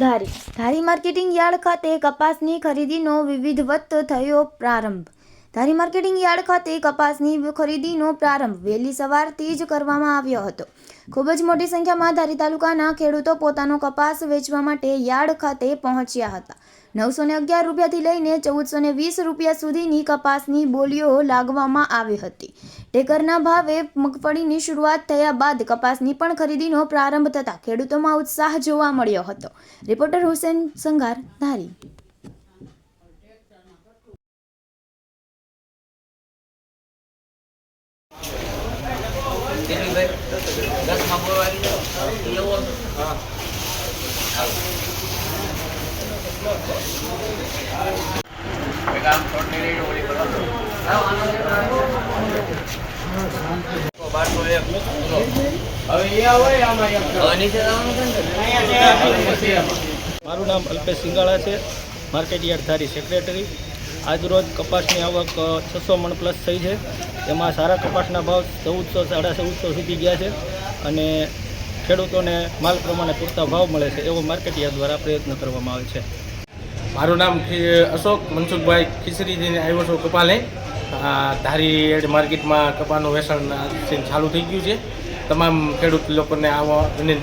ધારી. ધારી marketing yard ખાતે કપાસની ખરીદીનો વિવિધવત થયો પ્રારંભ. ધારી માર્કેટિંગ યાર્ડ ખાતે કપાસની ખરીદીનો પ્રારંભ વહેલી સવારથી જ કરવામાં આવ્યો હતો. ખૂબ જ મોટી સંખ્યામાં ધારી તાલુકાના ખેડૂતો પોતાનો કપાસ વેચવા માટે યાર્ડ ખાતે પહોંચ્યા હતા. નવસો ને અગિયાર રૂપિયાથી લઈને ચૌદસો ને વીસ રૂપિયા સુધીની કપાસની બોલીઓ લાગવામાં આવી હતી. ટેકરના ભાવે મગફળીની શરૂઆત થયા બાદ કપાસની પણ ખરીદીનો પ્રારંભ થતાં ખેડૂતોમાં ઉત્સાહ જોવા મળ્યો હતો. રિપોર્ટર હુસેન સંઘાર, ધારી. મારું નામ અલ્પેશ સિંગાળા છે. માર્કેટ યાર્ડ ધારી સેક્રેટરી આજરોજ કપાસની આવક છસો મણ પ્લસ થઈ છે. એમાં સારા કપાસના ભાવ ચૌદસો સાડા ચૌદસો સુધી ગયા છે અને ખેડૂતોને માલ પ્રમાણે પૂરતા ભાવ મળે છે એવો માર્કેટ યાર્ડ દ્વારા પ્રયત્ન કરવામાં આવે છે. મારું નામ અશોક મનસુખભાઈ ખીસરીજીને આવ્યો છું કપાલે. ધારી એડ માર્કેટમાં કપાનું વેચાણ ચાલુ થઈ ગયું છે. તમામ ખેડૂત લોકોને આવવા વિનંતી